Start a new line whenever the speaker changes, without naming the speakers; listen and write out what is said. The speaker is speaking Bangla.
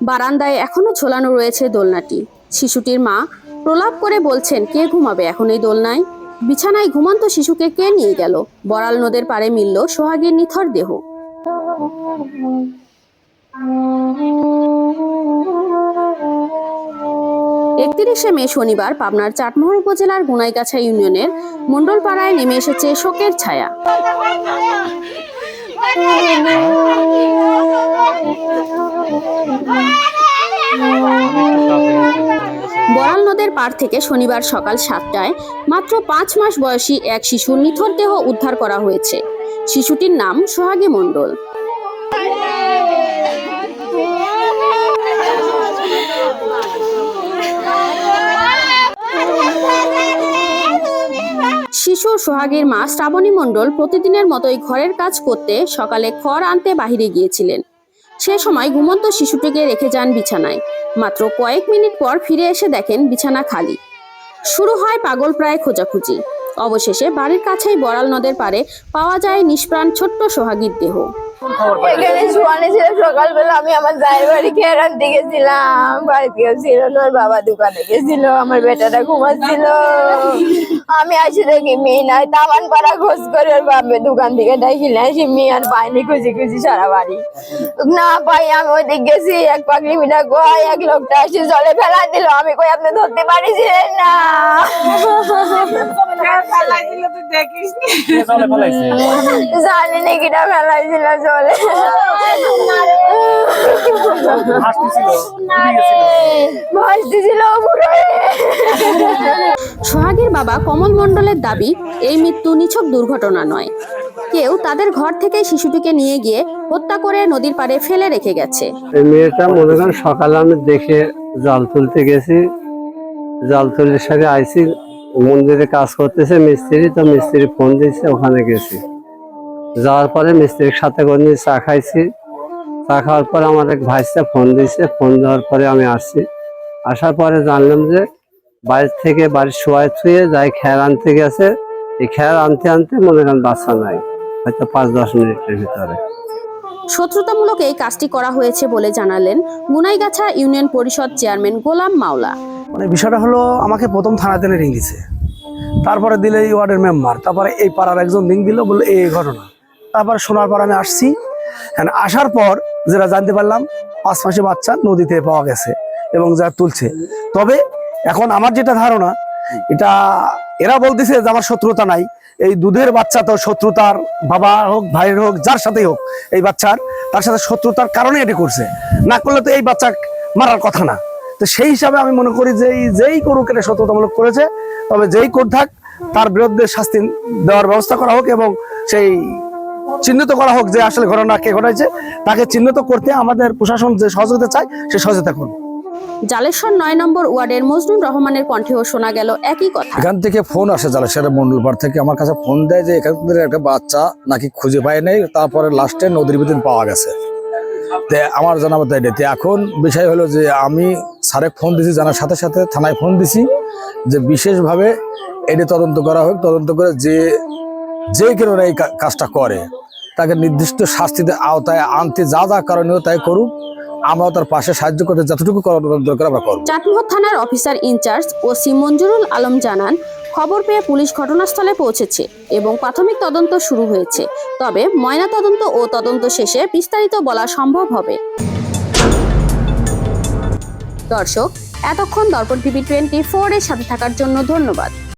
বারান্দায় এখনও ঝোলানো রয়েছে দোলনাটি শিশুটির মা প্রলাপ করে বলছেন কে ঘুমাবে এখন এই দোলনায় বিছানায় ঘুমন্ত শিশুকে কে নিয়ে গেল বড়াল নদের পাড়ে মিলল সোহাগীর নিথর দেহ একত্রিশে মে শনিবার পাবনার চাটমোহর উপজেলার গুনাইগাছা ইউনিয়নের মণ্ডলপাড়ায় নেমে এসেছে শোকের ছায়া পার থেকে শনিবার সকাল সাতটায় মাত্র পাঁচ মাস বয়সী এক শিশুর নিথর দেহ উদ্ধার করা হয়েছে। শিশুটির নাম সোহাগী মণ্ডল। শিশু সোহাগীর মা শ্রাবণী মণ্ডল প্রতিদিনের মতোই ঘরের কাজ করতে সকালে খড় আনতে বাহিরে গিয়েছিলেন। সে সময় ঘুমন্ত শিশুটিকে রেখে যান বিছানায়। মাত্র কয়েক মিনিট পর ফিরে এসে দেখেন বিছানা খালি। শুরু হয় পাগল প্রায় খোঁজাখুঁজি। অবশেষে বাড়ির কাছেই বড়াল নদের পারে পাওয়া যায় নিষ্প্রাণ ছোট্ট সোহাগীর দেহ।
এখানে শোয়ানো ছিল সকালবেলা আমি আমার জায়ের বাড়ি খেয়ে আনতে গেছিলাম। বাড়িতে ছিল না ওর বাবা দোকানে গেছিল আমার বেটাটা ঘুমাচ্ছিল। আমি আসি দেখি মেয়ে নাই তামান পাড়া খোঁজ করে ওর বাপের দোকান থেকে ডাকিলে আসি মেয়ে আর পাইনি খুঁজি খুঁজি সারা বাড়ি। না পাই আমি ওইদিক গেছি এক পাগলি মিনা কয় এক লোকটা আসি জলে ফেলা দিল। আমি কই আপনি ধরতে পারিছিলেন না। জানি না কিটা ফেলাইছিল পুরো
সোহাগীর বাবা কমল মণ্ডলের দাবি এই মৃত্যু নিছক দুর্ঘটনা নয়। কেউ তাদের ঘর থেকে শিশুটিকে নিয়ে গিয়ে হত্যা করে নদীর পাড়ে ফেলে রেখে গেছে।
মেয়েটা মনে করেন সকালে আমি দেখে জাল তুলতে গেছি। জাল তুলে সাথে আইসি মন্দিরে কাজ করতেছে মিস্ত্রি তো মিস্ত্রি ফোন দিয়েছে ওখানে গেছি। যাওয়ার পরে মিস্ত্রির সাথে করে নিয়ে চা খাইছি। চা খাওয়ার পরে আমার এক ভাইসটা ফোন দিয়েছে ফোন দেওয়ার পরে আমি আসছি। আসার পরে জানলাম যে বাড়ি থেকে বাড়ির শোয়ায় ছুঁয়ে যাই খেয়ার আনতে গেছে। এই খেয়ার আনতে আনতে মনে করেন বাচ্চা নাই হয়তো পাঁচ দশ মিনিটের ভিতরে।
শত্রুতামূলক এই কাজটি করা হয়েছে বলে জানালেন গুনাইগাছা ইউনিয়ন পরিষদ চেয়ারম্যান গোলাম মাওলা।
মানে বিষয়টা হলো আমাকে প্রথম থানাতে রিং দিছে। তারপরে দিলে এই ওয়ার্ডের মেম্বার তারপরে এই পাড়ার একজন রিং দিল বলল এই এই ঘটনা। তারপরে পর আমি আসছি। আসার পর যেটা জানতে পারলাম, পাঁচ মাসে বাচ্চা নদীতে পাওয়া গেছে এবং যা তুলছে। তবে এখন আমার যেটা ধারণা, এটা এরা বলতেছে যে আমার শত্রুতা নাই। এই দুধের বাচ্চা তো শত্রুতার বাবা হোক, ভাইয়ের হোক, যার সাথেই হোক, এই বাচ্চার, তার সাথে শত্রুতার কারণে এটি করছে। না করলে তো এই বাচ্চা মারার কথা না। তো সেই হিসাবে আমি মনে করি যে যেই করুক এটা শত্রুতামূলক করেছে, তবে যেই কর থাক, তার বিরুদ্ধে শাস্তি দেওয়ার ব্যবস্থা করা হোক এবং সেই চিহ্নিত করা হোক যে আসলে ঘটনা কে ঘটাইছে তাকে চিহ্নিত করতে আমাদের প্রশাসন যে সহযোগিতা চায় সে সহযোগিতা করুন।
জালেশ্বর নয় নম্বর ওয়ার্ডের মজনুর রহমানের কণ্ঠেও শোনা গেল একই কথা।
এখান থেকে ফোন আসে জালেশ্বরের মন্ডলপাড় থেকে আমার কাছে ফোন দেয় যে এখান থেকে একটা বাচ্চা নাকি খুঁজে পায় নাই তারপরে লাস্টে নদীর ভিতর পাওয়া গেছে। তে আমার জানা মতো এটাতে এখন বিষয় হলো যে আমি স্যারে ফোন দিছি জানার সাথে সাথে থানায় ফোন দিছি যে বিশেষভাবে এটি তদন্ত করা হোক তদন্ত করে যে যে কারণে এই কাজটা করে। তাকে নির্দিষ্ট শাস্তিতে আওতায় আনতে যা যা করণীয় তাই করুক। আমরাও তার পাশে সাহায্য করতে যতটুকু দরকার আমরা
থানার officer in charge OC Manjurul Alam জানান, খবর পেয়ে পুলিশ ঘটনাস্থলে পৌঁছেছে এবং প্রাথমিক তদন্ত শুরু হয়েছে। তবে ময়না তদন্ত ও তদন্ত শেষে বিস্তারিত বলা সম্ভব হবে। দর্শক, এতক্ষণ দর্পণ টিভি টোয়েন্টি ফোর এর সাথে থাকার জন্য ধন্যবাদ।